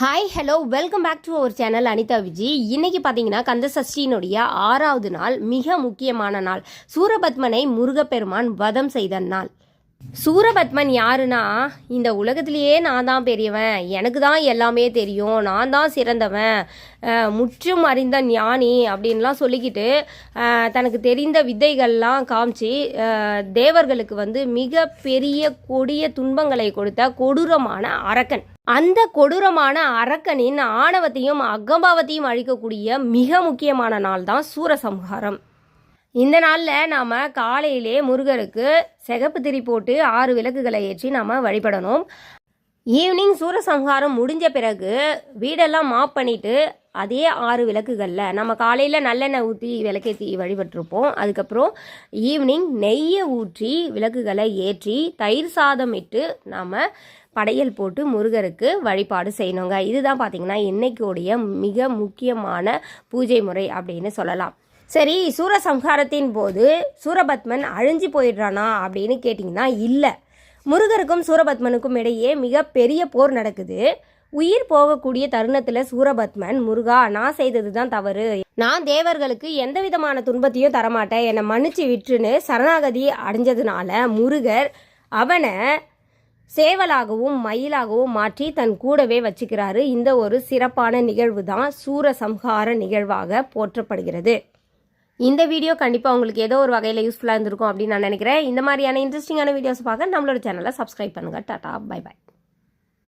Hi hello welcome back to our channel Anitha Viji இன்னைக்கு பார்த்தீங்கன்னா கந்த சஷ்டியினுடைய ஆறாவது நாள் மிக முக்கியமான நாள். சூரபத்மனை முருகப்பெருமான் வதம் செய்த நாள். சூரபத்மன் யாருன்னா இந்த உலகத்திலேயே நான் தான் பெரியவன். எனக்கு தான் எல்லாமே தெரியும். நான் தான் சிறந்தவன். முற்றும் அறிந்த ஞானி அப்படின்லாம் சொல்லிக்கிட்டு தனக்கு தெரிந்த வித்தைகள்லாம் காமிச்சு தேவர்களுக்கு வந்து மிக பெரிய கொடிய துன்பங்களை கொடுத்த கொடூரமான அரக்கன். அந்த கொடூரமான அரக்கனின் ஆணவத்தையும் அகம்பாவத்தையும் அழிக்கக்கூடிய மிக முக்கியமான நாள் தான் சூரசம்ஹாரம். இந்த நாளில் நாம் காலையிலே முருகருக்கு சிகப்பு திரி போட்டு ஆறு விளக்குகளை ஏற்றி நாம் வழிபடணும். ஈவினிங் சூரசம்ஹாரம் முடிஞ்ச பிறகு வீடெல்லாம் மாப் பண்ணிவிட்டு அதே ஆறு விளக்குகளில் நம்ம காலையில் நல்லெண்ணெய் ஊற்றி விளக்கேற்றி வழிபட்டிருப்போம். அதுக்கப்புறம் ஈவினிங் நெய்யை ஊற்றி விளக்குகளை ஏற்றி தயிர் சாதம் இட்டு நாம் படையல் போட்டு முருகருக்கு வழிபாடு செய்யணுங்க. இதுதான் பார்த்திங்கன்னா இன்றைக்கோடைய மிக முக்கியமான பூஜை முறை அப்படின்னு சொல்லலாம். சரி சூரசம்ஹாரத்தின் போது சூரபத்மன் அழிஞ்சு போயிடுறானா அப்படின்னு கேட்டிங்கன்னா இல்லை. முருகருக்கும் சூரபத்மனுக்கும் இடையே மிக பெரிய போர் நடக்குது. உயிர் போகக்கூடிய தருணத்தில் சூரபத்மன் முருகா நான் செய்தது தான் தவறு. நான் தேவர்களுக்கு எந்த விதமான துன்பத்தையும் தரமாட்டேன். என்னை மன்னிச்சு விற்றுன்னு சரணாகதி அடைஞ்சதுனால முருகர் அவனை சேவலாகவும் மயிலாகவும் மாற்றி தன் கூடவே வச்சுக்கிறாரு. இந்த ஒரு சிறப்பான நிகழ்வு தான் சூரசம்ஹார நிகழ்வாக போற்றப்படுகிறது. இந்த வீடியோ கண்டிப்பாக உங்களுக்கு ஏதோ ஒரு வகையில் யூஸ்ஃபுல்லாக இருந்திருக்கும் அப்படின்னு நான் நினைக்கிறேன். இந்த மாதிரியான இன்ட்ரெஸ்டிங்கான வீடியோஸ் பார்க்க நம்மளோட சேனலை சப்ஸ்கிரைப் பண்ணுங்கள் டாட்டா பை பை